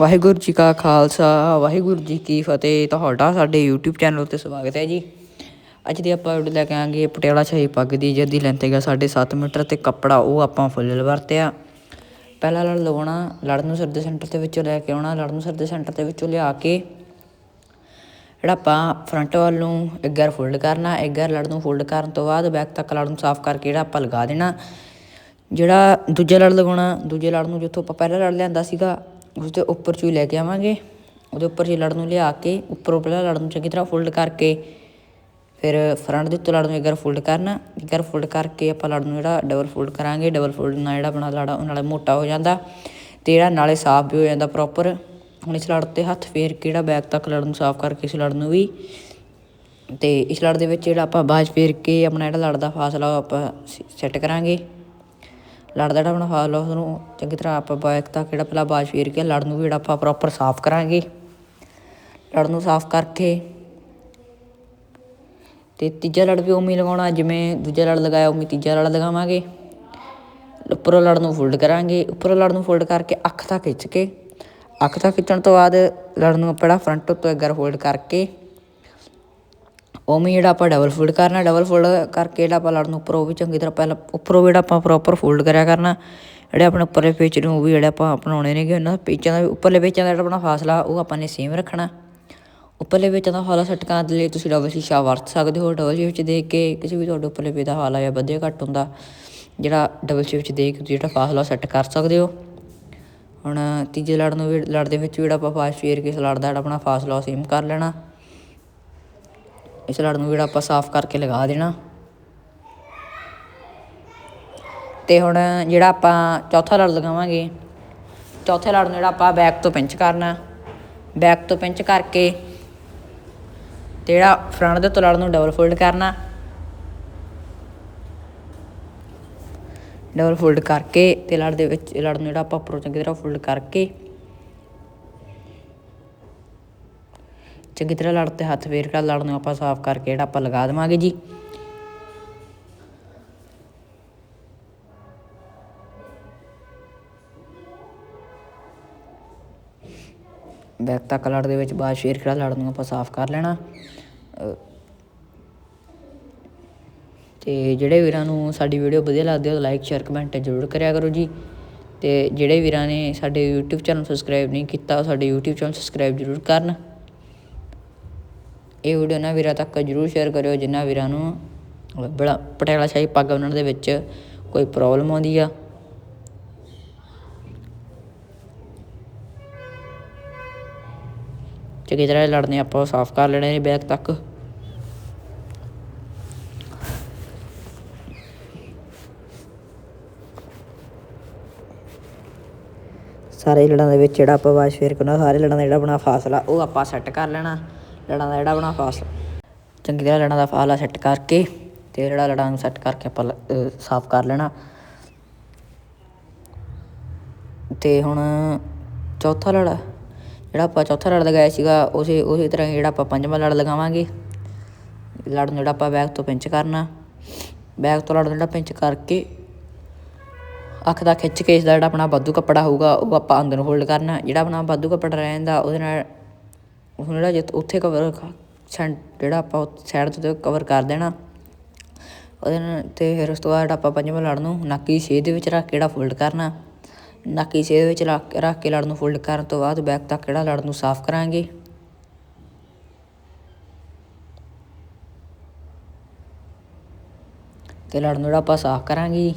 ਵਾਹਿਗੁਰੂ ਜੀ ਕਾ ਖਾਲਸਾ, ਵਾਹਿਗੁਰੂ ਜੀ ਕੀ ਫਤਿਹ। ਤੁਹਾਡਾ ਸਾਡੇ YouTube ਚੈਨਲ ਉੱਤੇ ਸਵਾਗਤ ਹੈ ਜੀ। ਅੱਜ ਦੀ ਆਪਾਂ ਵੀਡੀਓ ਲੈ ਕੇ ਆਂਗੇ ਪਟਿਆਲਾ ਸ਼ਾਹੀ ਪੱਗ ਦੀ, ਜਿਹਦੀ ਲੈਂਥ ਹੈਗਾ ਸਾਡੇ 7 ਮੀਟਰ ਤੇ ਕੱਪੜਾ ਉਹ ਆਪਾਂ ਫੁੱਲ ਵਰਤਿਆ। ਪਹਿਲਾ ਲੜ ਲਵਾਉਣਾ, ਲੜ ਨੂੰ ਸਿਰ ਦੇ ਸੈਂਟਰ ਦੇ ਵਿੱਚੋਂ ਲੈ ਕੇ ਆਉਣਾ, ਲੜ ਨੂੰ ਸਿਰ ਦੇ ਸੈਂਟਰ ਦੇ ਵਿੱਚੋਂ ਲਿਆ ਕੇ ਜਿਹੜਾ ਆਪਾਂ ਫਰੰਟ ਵੱਲ ਨੂੰ ਇੱਗਰ ਫੋਲਡ ਕਰਨਾ ਇੱਗਰ ਲੜ ਨੂੰ ਫੋਲਡ ਕਰਨ ਤੋਂ ਬਾਅਦ ਬੈਕ ਤੱਕ ਲੜ ਨੂੰ ਸਾਫ਼ ਕਰਕੇ ਜਿਹੜਾ ਆਪਾਂ ਲਗਾ ਦੇਣਾ। ਜਿਹੜਾ ਦੂਜਾ ਲੜ ਲਗਾਉਣਾ ਦੂਜੇ ਲੜ ਨੂੰ ਜਿੱਥੋਂ ਆਪਾਂ ਪਹਿਲਾਂ ਲੜ ਲਿਆਂਦਾ ਸੀਗਾ ਉਸ ਦੇ ਉੱਪਰ ਚੋਂ ਹੀ ਲੈ ਕੇ ਆਵਾਂਗੇ। ਉਹਦੇ ਉੱਪਰ ਜੀ ਲੜ ਨੂੰ ਲਿਆ ਕੇ, ਉੱਪਰੋਂ ਪਹਿਲਾਂ ਲੜ ਨੂੰ ਚੰਗੀ ਤਰ੍ਹਾਂ ਫੋਲਡ ਕਰਕੇ, ਫਿਰ ਫਰੰਟ ਦੇ ਉੱਤੇ ਲੜ ਨੂੰ ਇੱਕ ਇੱਗਰ ਫੋਲਡ ਕਰਨਾ। ਵਾਰ ਫੋਲਡ ਕਰਕੇ ਆਪਾਂ ਲੜ ਨੂੰ ਜਿਹੜਾ ਡਬਲ ਫੋਲਡ ਕਰਾਂਗੇ। ਡਬਲ ਫੋਲਡ ਨਾਲ ਜਿਹੜਾ ਆਪਣਾ ਲੜਾ, ਉਹ ਨਾਲੇ ਮੋਟਾ ਹੋ ਜਾਂਦਾ। ਤੇ ਜਿਹੜਾ ਨਾਲੇ ਸਾਫ਼ ਵੀ ਹੋ ਜਾਂਦਾ ਪ੍ਰੋਪਰ ਹੁਣ ਇਸ ਲੜ ਤੇ ਹੱਥ ਫੇਰ ਕੇ ਜਿਹੜਾ ਬੈਕ ਤੱਕ ਲੜ ਨੂੰ ਸਾਫ਼ ਕਰਕੇ ਇਸ ਲੜ ਨੂੰ ਵੀ। ਤੇ ਇਸ ਲੜ ਦੇ ਵਿੱਚ ਜਿਹੜਾ ਆਪਾਂ ਬਾਜ ਫੇਰ ਕੇ ਆਪਣਾ ਜਿਹੜਾ ਲੜ ਦਾ ਫਾਸਲਾ ਉਹ ਆਪਾਂ ਸੈੱਟ ਕਰਾਂਗੇ। ਲੜ ਦਾ ਜਿਹੜਾ ਆਪਣਾ ਫਾਸਲਾ ਉਸਨੂੰ ਚੰਗੀ ਤਰ੍ਹਾਂ ਆਪਾਂ ਬੈਕ ਤਾਂ ਕਿਹੜਾ ਪਹਿਲਾਂ ਬਾਜ ਫੇਰ ਕੇ ਲੜ ਨੂੰ ਵੀ ਜਿਹੜਾ ਆਪਾਂ ਪ੍ਰੋਪਰ ਸਾਫ਼ ਕਰਾਂਗੇ। ਲੜ ਨੂੰ ਸਾਫ਼ ਕਰਕੇ ਤੇ ਤੀਜਾ ਲੜ ਵੀ ਉਵੇਂ ਲਗਾਉਣਾ, ਜਿਵੇਂ ਦੂਜਾ ਲੜ ਲਗਾਇਆ ਉਵੇਂ ਤੀਜਾ ਲੜ ਲਗਾਵਾਂਗੇ। ਉੱਪਰੋਂ ਲੜ ਨੂੰ ਫੋਲਡ ਕਰਾਂਗੇ, ਉੱਪਰੋਂ ਲੜ ਨੂੰ ਫੋਲਡ ਕਰਕੇ ਅੱਖ ਤੱਕ ਖਿੱਚ ਕੇ, ਅੱਖ ਤੱਕ ਖਿੱਚਣ ਤੋਂ ਬਾਅਦ ਲੜ ਨੂੰ ਪਹਿਲਾਂ ਫਰੰਟ ਤੋਂ ਇੱਗਰ ਫੋਲਡ ਕਰਕੇ ਉਵੇਂ ਜਿਹੜਾ ਆਪਾਂ ਡਬਲ ਫੋਲਡ ਕਰਨਾ ਡਬਲ ਫੋਲਡ ਕਰਕੇ ਜਿਹੜਾ ਆਪਾਂ ਲੜ ਨੂੰ ਉੱਪਰੋਂ ਵੀ ਚੰਗੀ ਤਰ੍ਹਾਂ ਪਹਿਲਾਂ ਉੱਪਰੋਂ ਜਿਹੜਾ ਆਪਾਂ ਪ੍ਰੋਪਰ ਫੋਲਡ ਕਰਿਆ ਕਰਨਾ। ਜਿਹੜੇ ਆਪਣੇ ਉੱਪਰਲੇ ਪੇਚ ਨੂੰ, ਉਹ ਵੀ ਜਿਹੜੇ ਆਪਾਂ ਅਪਣਾਉਣੇ ਨੇਗੇ, ਉਹਨਾਂ ਪੇਚਾਂ ਦਾ ਉੱਪਰਲੇ ਪੇਚਾਂ ਦਾ ਜਿਹੜਾ ਆਪਣਾ ਫਾਸਲਾ, ਉਹ ਆਪਾਂ ਨੇ ਸੇਮ ਰੱਖਣਾ। ਉੱਪਰਲੇ ਪੇਚਾਂ ਦਾ ਹਾਲਾ ਸੈੱਟ ਕਰਨ ਦੇ ਲਈ ਤੁਸੀਂ ਡਬਲ ਸ਼ੀਸ਼ਾ ਵਰਤ ਸਕਦੇ ਹੋ। ਡਬਲ ਸ਼ੀਸ਼ੇ ਵਿੱਚ ਦੇਖ ਕੇ ਕਿਸੇ ਵੀ ਤੁਹਾਡੇ ਉੱਪਰਲੇ ਪੇਚ ਦਾ ਹਾਲਾ ਜਾਂ ਵਧਿਆ ਘੱਟ ਹੁੰਦਾ, ਜਿਹੜਾ ਡਬਲ ਸ਼ੀਸ਼ੇ ਵਿੱਚ ਦੇਖ ਕੇ ਜਿਹੜਾ ਫਾਸਲਾ ਸੈੱਟ ਕਰ ਸਕਦੇ ਹੋ। ਹੁਣ ਤੀਜੇ ਲੜ ਨੂੰ ਵੀ ਲੜ ਦੇ ਵਿੱਚ ਵੀ ਜਿਹੜਾ ਆਪਾਂ ਫਾਸਟ ਫੇਰ ਕੇ ਲੜ ਦਾ ਜਿਹੜਾ ਆਪਣਾ ਫਾਸਲਾ ਸੇਮ ਕਰ ਲੈਣਾ। ਇਸ ਲੜ ਨੂੰ ਜਿਹੜਾ ਆਪਾਂ ਸਾਫ਼ ਕਰਕੇ ਲਗਾ ਦੇਣਾ। ਤੇ ਹੁਣ ਜਿਹੜਾ ਆਪਾਂ ਚੌਥਾ ਲੜ ਲਗਾਵਾਂਗੇ, ਚੌਥੇ ਲੜ ਨੂੰ ਜਿਹੜਾ ਆਪਾਂ ਬੈਕ ਤੋਂ ਪਿੰਚ ਕਰਨਾ। ਬੈਕ ਤੋਂ ਪਿੰਚ ਕਰਕੇ ਤੇ ਜਿਹੜਾ ਫਰੰਟ ਦੇ ਤੋਂ ਲੜ ਨੂੰ ਡਬਲ ਫੋਲਡ ਕਰਨਾ। ਡਬਲ ਫੋਲਡ ਕਰਕੇ ਤੇ ਲੜ ਦੇ ਵਿੱਚ ਲੜ ਨੂੰ ਜਿਹੜਾ ਆਪਾਂ ਉੱਪਰੋਂ ਚੰਗੀ ਤਰ੍ਹਾਂ ਫੋਲਡ ਕਰਕੇ ਚੰਗੀ ਤਰ੍ਹਾਂ ਲੜ ਤੇ ਹੱਥ ਫੇਰ ਕੇ ਲੜ ਨੂੰ ਆਪਾਂ ਸਾਫ਼ ਕਰਕੇ ਜਿਹੜਾ ਆਪਾਂ ਲਗਾ ਦੇਵਾਂਗੇ ਜੀ। ਬੈਕ ਤੱਕ ਲੜ ਦੇ ਵਿੱਚ ਬਾਅਦ ਸ਼ੇਰ ਖੜਾ ਲੜ ਨੂੰ ਆਪਾਂ ਸਾਫ਼ ਕਰ ਲੈਣਾ। ਅ, ਤੇ ਜਿਹੜੇ ਵੀਰਾਂ ਨੂੰ ਸਾਡੀ ਵੀਡੀਓ ਵਧੀਆ ਲੱਗਦੀ ਹੈ ਲਾਈਕ ਸ਼ੇਅਰ ਕਮੈਂਟ ਜ਼ਰੂਰ ਕਰਿਆ ਕਰੋ ਜੀ। ਤੇ ਜਿਹੜੇ ਵੀਰਾਂ ਨੇ ਸਾਡੇ YouTube ਚੈਨਲ ਸਬਸਕ੍ਰਾਈਬ ਨਹੀਂ ਕੀਤਾ ਉਹ ਸਾਡੇ YouTube ਚੈਨਲ ਸਬਸਕ੍ਰਾਈਬ ਜ਼ਰੂਰ ਕਰਨ। ਇਹ ਵੀਡੀਓ ਨਾ ਵੀਰਾਂ ਤੱਕ ਜ਼ਰੂਰ ਸ਼ੇਅਰ ਕਰਿਓ ਜਿਨ੍ਹਾਂ ਵੀਰਾਂ ਨੂੰ ਬੜਾ ਪਟਿਆਲਾ ਸ਼ਾਹੀ ਪੱਗ ਉਹਨਾਂ ਦੇ ਵਿੱਚ ਕੋਈ ਪ੍ਰੋਬਲਮ ਆਉਂਦੀ ਆ। ਚੰਗੀ ਤਰ੍ਹਾਂ ਲੜਨੇ ਆਪਾਂ ਸਾਫ਼ ਕਰ ਲੈਣੇ ਨੇ ਬੈਕ ਤੱਕ। ਸਾਰੇ ਲੜਾਂ ਦੇ ਵਿੱਚ ਜਿਹੜਾ ਆਪਾਂ ਵਾਸ਼ ਫੇਰ ਕਰਨਾ, ਸਾਰੇ ਲੜਾਂ ਦਾ ਜਿਹੜਾ ਆਪਣਾ ਫਾਸਲਾ, ਉਹ ਆਪਾਂ ਸੈੱਟ ਕਰ ਲੈਣਾ। ਲੜਾਂ ਦਾ ਜਿਹੜਾ ਆਪਣਾ ਫਾਸਲਾ ਚੰਗੀ ਤਰ੍ਹਾਂ ਲੜਾਂ ਦਾ ਫਾਸਲਾ ਸੈੱਟ ਕਰਕੇ ਤੇ ਜਿਹੜਾ ਲੜਾਂ ਨੂੰ ਸੈੱਟ ਕਰਕੇ ਆਪਾਂ ਲ- ਸਾਫ਼ ਕਰ ਲੈਣਾ। ਤੇ ਹੁਣ ਚੌਥਾ ਲੜਾ, ਜਿਹੜਾ ਆਪਾਂ ਚੌਥਾ ਲੜ ਲਗਾਇਆ ਸੀਗਾ, ਉਸੇ ਉਸੇ ਤਰ੍ਹਾਂ ਜਿਹੜਾ ਆਪਾਂ ਪੰਜਵਾਂ ਲੜ ਲਗਾਵਾਂਗੇ। ਲੜ ਨੂੰ ਜਿਹੜਾ ਆਪਾਂ ਬੈਕ ਤੋਂ ਪਿੰਚ ਕਰਨਾ। ਬੈਕ ਤੋਂ ਲੜ ਜਿਹੜਾ ਪਿੰਚ ਕਰਕੇ ਅੱਖ ਦਾ ਖਿੱਚ ਕੇ ਇਸ ਦਾ ਜਿਹੜਾ ਆਪਣਾ ਵਾਧੂ ਕੱਪੜਾ ਹੋਊਗਾ, ਉਹ ਆਪਾਂ ਅੰਦਰ ਨੂੰ ਹੋਲਡ ਕਰਨਾ। ਜਿਹੜਾ ਆਪਣਾ ਵਾਧੂ ਕੱਪੜਾ ਰਹਿੰਦਾ, ਉਹਦੇ ਨਾਲ ਜਿਹੜਾ ਜਿੱਥੇ ਉੱਥੇ ਕਵਰ ਸੈਂਟ ਜਿਹੜਾ ਆਪਾਂ ਸਾਈਡ ਤੋਂ ਕਵਰ ਕਰ ਦੇਣਾ, ਉਹਦੇ ਨਾਲ ਅਤੇ ਫਿਰ ਉਸ ਤੋਂ ਬਾਅਦ ਜਿਹੜਾ ਆਪਾਂ ਪੰਜਵਾਂ ਲੜ ਨੂੰ ਨਾਕੀ ਛੇ ਦੇ ਵਿੱਚ ਰੱਖ ਕੇ ਜਿਹੜਾ ਫੋਲਡ ਕਰਨਾ, ਨਾਕੀ ਛੇ ਦੇ ਵਿੱਚ ਰੱਖ ਕੇ ਰੱਖ ਕੇ ਲੜ ਨੂੰ ਫੋਲਡ ਕਰਨ ਤੋਂ ਬਾਅਦ ਬੈਕ ਤੱਕ ਜਿਹੜਾ ਲੜ ਨੂੰ ਸਾਫ਼ ਕਰਾਂਗੇ। ਤੇ ਲੜ ਨੂੰ ਜਿਹੜਾ ਆਪਾਂ ਸਾਫ਼ ਕਰਾਂਗੇ।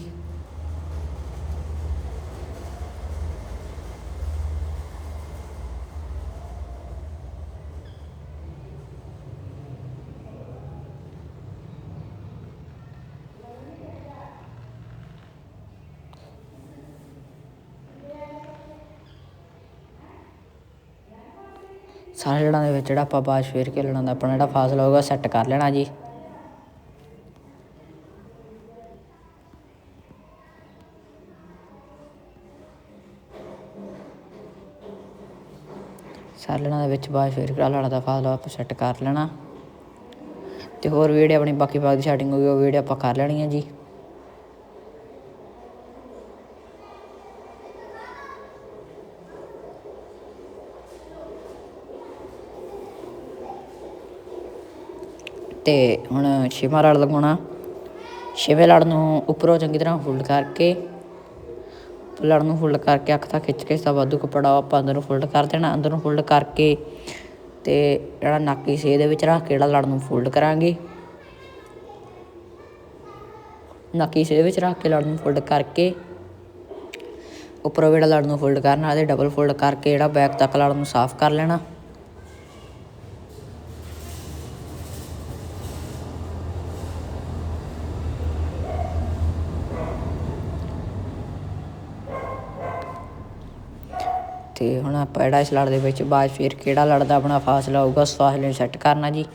ਸਾਰੇ ਲੜਾਂ ਦੇ ਵਿੱਚ ਜਿਹੜਾ ਆਪਾਂ ਬਾਅਦ ਫੇਰ ਕੇ ਲੜਾਂ ਦਾ ਆਪਣਾ ਜਿਹੜਾ ਫਾਸਲਾ ਹੋਊਗਾ ਸੈੱਟ ਕਰ ਲੈਣਾ ਜੀ। ਸਾਰੇ ਲੜਾਂ ਦੇ ਵਿੱਚ ਬਾਅਦ ਫੇਰ ਕੇ ਲੜਾਂ ਦਾ ਫਾਸਲਾ ਆਪਾਂ ਸੈੱਟ ਕਰ ਲੈਣਾ। ਤੇ ਹੋਰ ਵੀਡੀਓ ਆਪਣੀ ਬਾਕੀ ਬਾਕੀ ਦੀ ਸੈਟਿੰਗ ਗਈ ਉਹ ਵੀਡੀਓ ਆਪਾਂ ਕਰ ਲੈਣੀ ਹੈ ਜੀ। ਤੇ ਹੁਣ ਛੇਵਾਂ ਲੜ ਲਗਾਉਣਾ ਛੇਵੇਂ ਲੜ ਨੂੰ ਉੱਪਰੋਂ ਚੰਗੀ ਤਰ੍ਹਾਂ ਫੋਲਡ ਕਰਕੇ, ਲੜ ਨੂੰ ਫੋਲਡ ਕਰਕੇ ਅੱਖ ਤੱਕ ਖਿੱਚ ਕੇ ਸਾ ਵਾਧੂ ਕੱਪੜਾ ਉਹ ਆਪਾਂ ਅੰਦਰ ਨੂੰ ਫੋਲਡ ਕਰ ਦੇਣਾ। ਅੰਦਰ ਨੂੰ ਫੋਲਡ ਕਰਕੇ ਤੇ ਜਿਹੜਾ ਨਾਕੀ ਹੀ ਸੇ ਦੇ ਵਿੱਚ ਰੱਖ ਕੇ ਜਿਹੜਾ ਲੜ ਨੂੰ ਫੋਲਡ ਕਰਾਂਗੇ। ਨਾਕੀ ਸੇ ਦੇ ਵਿੱਚ ਰੱਖ ਕੇ ਲੜ ਨੂੰ ਫੋਲਡ ਕਰਕੇ, ਉੱਪਰੋਂ ਜਿਹੜਾ ਲੜ ਨੂੰ ਫੋਲਡ ਕਰਨਾ ਤੇ ਡਬਲ ਫੋਲਡ ਕਰਕੇ ਜਿਹੜਾ ਬੈਕ ਤੱਕ ਲੜ ਨੂੰ ਸਾਫ਼ ਕਰ ਲੈਣਾ। ਤੇ ਹੁਣ ਆਪਾਂ ਜਿਹੜਾ ਇਸ ਲੜ ਦੇ ਵਿੱਚ ਬਾਅਦ ਫਿਰ ਕਿਹੜਾ ਲੜਦਾ ਆਪਣਾ ਫਾਸਲਾ ਹੋਊਗਾ ਉਸ ਫਾਸਲੇ ਨੂੰ ਸੈੱਟ ਕਰਨਾ ਜੀ।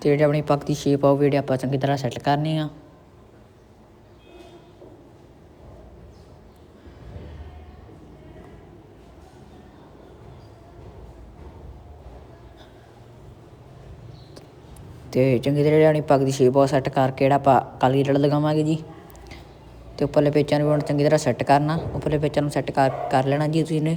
ਤੇ ਜਿਹੜੀ ਆਪਣੀ ਪੱਗ ਦੀ ਸ਼ੇਪ ਆ ਉਹ ਜਿਹੜੀ ਆਪਾਂ ਚੰਗੀ ਤਰ੍ਹਾਂ ਸੈੱਟ ਕਰਨੀ ਆ। ਤੇ ਚੰਗੀ ਤਰ੍ਹਾਂ ਜਿਹੜੀ ਆਪਣੀ ਪੱਗ ਦੀ ਸ਼ੇਪ ਆ ਉਹ ਸੈੱਟ ਕਰਕੇ ਜਿਹੜਾ ਆਪਾਂ ਕਾਲੀ ਰੜ ਲਗਾਵਾਂਗੇ ਜੀ। ਤੇ ਉੱਪਰਲੇ ਪੇਚਾਂ ਨੂੰ ਵੀ ਹੁਣ ਚੰਗੀ ਤਰ੍ਹਾਂ ਸੈੱਟ ਕਰਨਾ, ਉੱਪਰਲੇ ਪੇਚਾਂ ਨੂੰ ਸੈੱਟ ਕਰ ਕਰ ਲੈਣਾ ਜੀ ਤੁਸੀਂ ਨੇ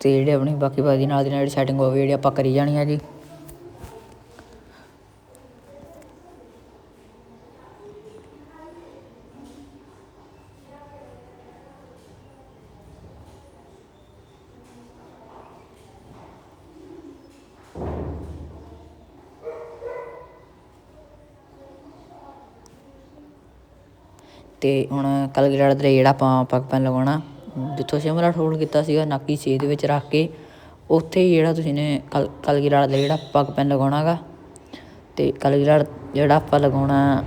ਤੇ ਜਿਹੜੇ ਆਪਣੀ ਬਾਕੀ ਬਾਕੀ ਨਾਲ ਦੀ ਨਾਲ ਜਿਹੜੀ ਸੈਟਿੰਗ ਹੋਵੇ, ਜਿਹੜੀ ਆਪਾਂ ਕਰੀ ਜਾਣੀ ਆ ਜੀ। ਅਤੇ ਹੁਣ ਕਲਗੀਰਾੜ ਦੇ ਜਿਹੜਾ ਆਪਾਂ ਪੱਗ ਪੈਨ ਲਗਾਉਣਾ। ਜਿੱਥੋਂ ਸ਼ਿਮਲਾ ਠੋਲ ਕੀਤਾ ਸੀਗਾ, ਨਾਕੀ ਛੇ ਦੇ ਵਿੱਚ ਰੱਖ ਕੇ, ਉੱਥੇ ਹੀ ਜਿਹੜਾ ਤੁਸੀਂ ਨੇ ਕਲ, ਕਲਗੀਰਾੜ ਦਾ ਜਿਹੜਾ ਪੱਗ ਪੈਨ ਲਗਾਉਣਾਗਾ। ਤੇ ਕਲਗੀਰਾੜ ਜਿਹੜਾ ਆਪਾਂ ਲਗਾਉਣਾ,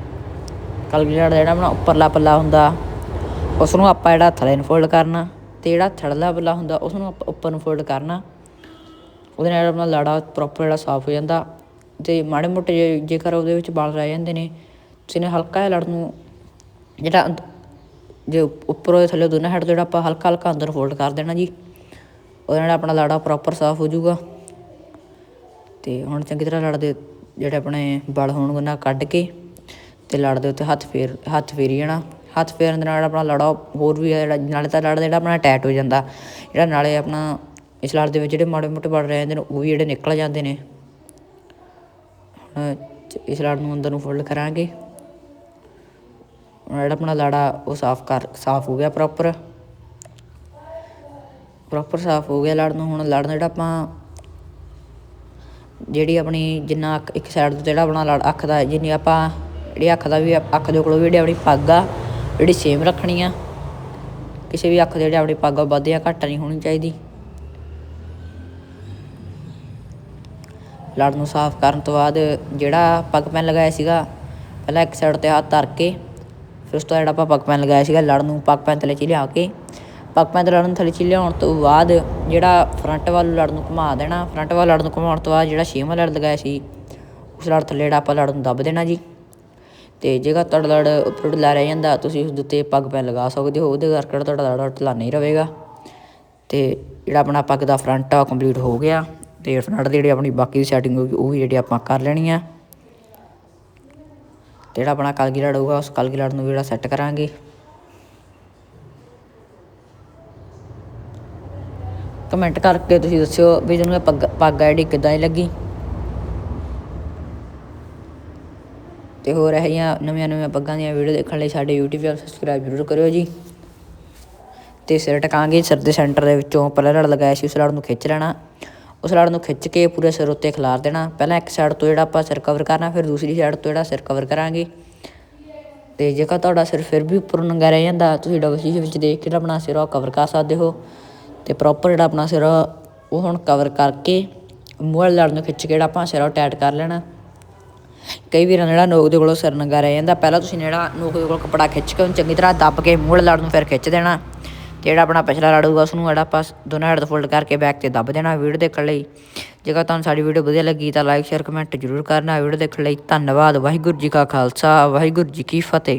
ਕਲਗੀਰਾੜ ਦਾ ਜਿਹੜਾ ਆਪਣਾ ਉੱਪਰਲਾ ਪੱਲਾ ਹੁੰਦਾ ਉਸ ਨੂੰ ਆਪਾਂ ਜਿਹੜਾ ਥੱਲੇ ਨੂੰ ਫੋਲਡ ਕਰਨਾ ਅਤੇ ਜਿਹੜਾ ਥੜਲਾ ਪੱਲਾ ਹੁੰਦਾ ਉਸ ਨੂੰ ਆਪਾਂ ਉੱਪਰ ਨੂੰ ਫੋਲਡ ਕਰਨਾ। ਉਹਦੇ ਨਾਲ ਆਪਣਾ ਲਾੜਾ ਪ੍ਰੋਪਰ ਜਿਹੜਾ ਸਾਫ਼ ਹੋ ਜਾਂਦਾ। ਅਤੇ ਮਾੜੇ ਮੋਟੇ ਜੇ- ਜੇਕਰ ਉਹਦੇ ਵਿੱਚ ਵਾਲ ਰਹਿ ਜਾਂਦੇ ਨੇ, ਤੁਸੀਂ ਨੇ ਹਲਕਾ ਜਿਹਾ ਲੜ ਨੂੰ ਜਿਹੜਾ ਅੰਦ- ਜੇ ਉੱਪ- ਉੱਪਰੋਂ ਥੱਲੇ ਦੋਨਾਂ ਹੈਡ ਤੋਂ ਜਿਹੜਾ ਆਪਾਂ ਹਲਕਾ ਹਲਕਾ ਅੰਦਰ ਫੋਲਡ ਕਰ ਦੇਣਾ ਜੀ, ਉਹਦੇ ਨਾਲ ਆਪਣਾ ਲਾੜਾ ਪ੍ਰੋਪਰ ਸਾਫ਼ ਹੋ ਜਾਊਗਾ। ਤੇ ਹੁਣ ਚੰਗੀ ਤਰ੍ਹਾਂ ਲੜ ਦੇ ਜਿਹੜੇ ਆਪਣੇ ਬਲ ਹੋਣ ਉਹਨਾਂ ਕੱਢ ਕੇ ਤੇ ਲੜ ਦੇ ਉੱਤੇ ਹੱਥ ਫੇਰ ਹੱਥ ਫੇਰੀ ਜਾਣਾ। ਹੱਥ ਫੇਰਨ ਦੇ ਨਾਲ ਆਪਣਾ ਲੜਾ ਹੋਰ ਵੀ ਆ ਜਿਹੜਾ, ਨਾਲੇ ਤਾਂ ਲੜ ਜਿਹੜਾ ਆਪਣਾ ਟੈਟ ਹੋ ਜਾਂਦਾ। ਜਿਹੜਾ ਨਾਲੇ ਆਪਣਾ ਇਸ ਲੜ ਦੇ ਵਿੱਚ ਜਿਹੜੇ ਮਾੜੇ ਮੋਟੇ ਬਲ ਰਹਿੰਦੇ ਨੇ, ਉਹ ਵੀ ਜਿਹੜੇ ਨਿਕਲ ਜਾਂਦੇ ਨੇ। ਹੁਣ ਇਸ ਲੜ ਨੂੰ ਅੰਦਰ ਨੂੰ ਫੋਲਡ ਕਰਾਂਗੇ। ਜਿਹੜਾ ਆਪਣਾ ਲਾੜਾ, ਉਹ ਸਾਫ਼ ਕਰ, ਸਾਫ਼ ਹੋ ਗਿਆ ਪ੍ਰੋਪਰ ਪ੍ਰੋਪਰ ਸਾਫ਼ ਹੋ ਗਿਆ ਲੜ ਨੂੰ ਹੁਣ, ਲੜਨ ਜਿਹੜਾ ਆਪਾਂ ਜਿਹੜੀ ਆਪਣੀ ਜਿੰਨਾ ਅੱਖ, ਇੱਕ ਸਾਈਡ ਤੋਂ ਜਿਹੜਾ ਆਪਣਾ ਲੜ ਅੱਖ ਦਾ, ਜਿੰਨੀ ਆਪਾਂ ਜਿਹੜੀ ਅੱਖ ਦਾ ਵੀ, ਅੱਖ ਦੇ ਕੋਲੋਂ ਵੀ ਜਿਹੜੀ ਆਪਣੀ ਪੱਗ ਆ, ਜਿਹੜੀ ਸੇਮ ਰੱਖਣੀ ਆ। ਕਿਸੇ ਵੀ ਅੱਖ ਦੇ ਜਿਹੜੇ ਆਪਣੀ ਪੱਗ ਆ ਵੱਧ ਜਾਂ ਘੱਟ ਨਹੀਂ ਹੋਣੀ ਚਾਹੀਦੀ। ਲੜ ਨੂੰ ਸਾਫ਼ ਕਰਨ ਤੋਂ ਬਾਅਦ ਜਿਹੜਾ ਪੱਗ ਪੈਨ ਲਗਾਇਆ ਸੀਗਾ, ਪਹਿਲਾਂ ਇੱਕ ਸਾਈਡ ਤੇ ਹੱਥ ਧਰ ਕੇ ਫਿਰ ਉਸ ਤੋਂ ਜਿਹੜਾ ਆਪਾਂ ਪੱਗ ਪੈਨ ਲਗਾਇਆ ਸੀਗਾ ਲੜ ਨੂੰ, ਪੱਗ ਪੈਨ ਥੱਲੇ ਚ ਲਿਆ ਕੇ। ਪੱਗ ਪੈਨ ਤੇ ਲੜ ਨੂੰ ਥੱਲੇ ਚ ਲਿਆਉਣ ਤੋਂ ਬਾਅਦ ਜਿਹੜਾ ਫਰੰਟ ਵੱਲ ਲੜ ਨੂੰ ਘੁਮਾ ਦੇਣਾ ਫਰੰਟ ਵੱਲ ਲੜ ਨੂੰ ਘੁਮਾਉਣ ਤੋਂ ਬਾਅਦ ਜਿਹੜਾ ਛੇਵਾਂ ਲੜ ਲਗਾਇਆ ਸੀ, ਉਸ ਲੜ ਥੱਲੇ ਜਿਹੜਾ ਆਪਾਂ ਲੜ ਨੂੰ ਦੱਬ ਦੇਣਾ ਜੀ। ਤੇ ਜੇਕਰ ਤੁਹਾਡਾ ਲੜ ਉੱਪਰ ਢਿੱਲਾ ਰਹਿ ਜਾਂਦਾ, ਤੁਸੀਂ ਉਸ ਦੇ ਉੱਤੇ ਪੱਗ ਪੈਨ ਲਗਾ ਸਕਦੇ ਹੋ, ਉਹਦੇ ਕਰਕੇ ਤੁਹਾਡਾ ਲੜ ਢਿੱਲਾ ਨਹੀਂ ਰਹੇਗਾ। ਤੇ ਜਿਹੜਾ ਆਪਣਾ ਪੱਗ ਦਾ ਫਰੰਟ ਆ ਕੰਪਲੀਟ ਹੋ ਗਿਆ। ਤੇ ਫਰੰਟ ਦੀ ਜਿਹੜੀ ਆਪਣੀ ਬਾਕੀ ਦੀ ਸੈਟਿੰਗ ਹੋਊਗੀ, ਉਹ ਵੀ ਜਿਹੜੀ ਆਪਾਂ ਕਰ ਲੈਣੀ ਆ। ਤੇ ਜਿਹੜਾ ਆਪਣਾ ਕਲਗੀ ਲੜ ਹੋਊਗਾ ਉਸ ਕਲਗੀ ਲੜ ਨੂੰ ਵੀ ਜਿਹੜਾ ਸੈੱਟ ਕਰਾਂਗੇ। ਕਮੈਂਟ ਕਰਕੇ ਤੁਸੀਂ ਦੱਸਿਓ ਵੀ ਤੁਹਾਨੂੰ ਇਹ ਪੱਗ ਪੱਗ ਆ ਜਿਹੜੀ ਕਿੱਦਾਂ ਦੀ ਲੱਗੀ। ਤੇ ਹੋਰ ਇਹ ਜਿਹੀਆਂ ਨਵੀਆਂ ਨਵੀਆਂ ਪੱਗਾਂ ਦੀਆਂ ਵੀਡੀਓ ਦੇਖਣ ਲਈ ਸਾਡੇ YouTube ਚੈਨਲ ਸਬਸਕ੍ਰਾਈਬ ਜ਼ਰੂਰ ਕਰਿਓ ਜੀ। ਤੇ ਸਿਰ ਟਕਾਂਗੇ ਸਿਰ ਦੇ ਸੈਂਟਰ ਦੇ ਵਿੱਚੋਂ, ਪਹਿਲਾਂ ਲੜ ਲਗਾਇਆ ਸੀ ਉਸ ਲੜ ਨੂੰ ਖਿੱਚ ਲੈਣਾ। ਉਸ ਲੜ ਨੂੰ ਖਿੱਚ ਕੇ ਪੂਰੇ ਸਿਰ ਉੱਤੇ ਖਿਲਾਰ ਦੇਣਾ। ਪਹਿਲਾਂ ਇੱਕ ਸਾਈਡ ਤੋਂ ਜਿਹੜਾ ਆਪਾਂ ਸਿਰ ਕਵਰ ਕਰਨਾ, ਫਿਰ ਦੂਸਰੀ ਸਾਈਡ ਤੋਂ ਜਿਹੜਾ ਸਿਰ ਕਵਰ ਕਰਾਂਗੇ। ਤੇ ਜੇਕਰ ਤੁਹਾਡਾ ਸਿਰ ਫਿਰ ਵੀ ਉੱਪਰੋਂ ਨੰਗਾ ਰਹਿ ਜਾਂਦਾ, ਤੁਸੀਂ ਡਬਲ ਸ਼ੀਸ਼ੇ ਵਿੱਚ ਦੇਖ ਕੇ ਜਿਹੜਾ ਆਪਣਾ ਸਿਰ ਉਹ ਕਵਰ ਕਰ ਸਕਦੇ ਹੋ। ਤੇ ਪ੍ਰੋਪਰ ਜਿਹੜਾ ਆਪਣਾ ਸਿਰ ਉਹ ਹੁਣ ਕਵਰ ਕਰਕੇ ਮੂੰਹ ਲੜ ਨੂੰ ਖਿੱਚ ਕੇ ਜਿਹੜਾ ਆਪਾਂ ਸਿਰ ਉਹ ਟਾਈਟ ਕਰ ਲੈਣਾ। ਕਈ ਵੀਰਾਂ ਜਿਹੜਾ ਨੋਕ ਦੇ ਕੋਲੋਂ ਸਿਰ ਨੰਗਾ ਰਹਿ ਜਾਂਦਾ, ਪਹਿਲਾਂ ਤੁਸੀਂ ਜਿਹੜਾ ਨੋਕ ਦੇ ਕੋਲ ਕਪੜਾ ਖਿੱਚ ਕੇ ਉਹਨੂੰ ਚੰਗੀ ਤਰ੍ਹਾਂ ਦੱਬ ਕੇ ਮੂਹਰੇ ਲੜ ਨੂੰ ਫਿਰ ਖਿੱਚ ਦੇਣਾ। ਜਿਹੜਾ ਆਪਣਾ ਪਿਛਲਾ ਲੜ ਹੋਊਗਾ ਉਸ ਨੂੰ ਜਿਹੜਾ ਆਪਾਂ ਦੋਨਾਂ ਹੈਡ ਤੋਂ ਫੋਲਡ ਕਰਕੇ ਬੈਕ ਤੇ ਦੱਬ ਦੇਣਾ ਵੀਡੀਓ ਦੇਖਣ ਲਈ। ਜੇਕਰ ਤੁਹਾਨੂੰ ਸਾਡੀ ਵੀਡੀਓ ਵਧੀਆ ਲੱਗੀ ਤਾਂ ਲਾਈਕ ਸ਼ੇਅਰ ਕਮੈਂਟ ਜ਼ਰੂਰ ਕਰਨਾ ਵੀਡੀਓ ਦੇਖਣ ਲਈ। ਧੰਨਵਾਦ, ਵਾਹਿਗੁਰੂ ਜੀ ਕਾ ਖਾਲਸਾ, ਵਾਹਿਗੁਰੂ ਜੀ ਕੀ ਫਤਿਹ।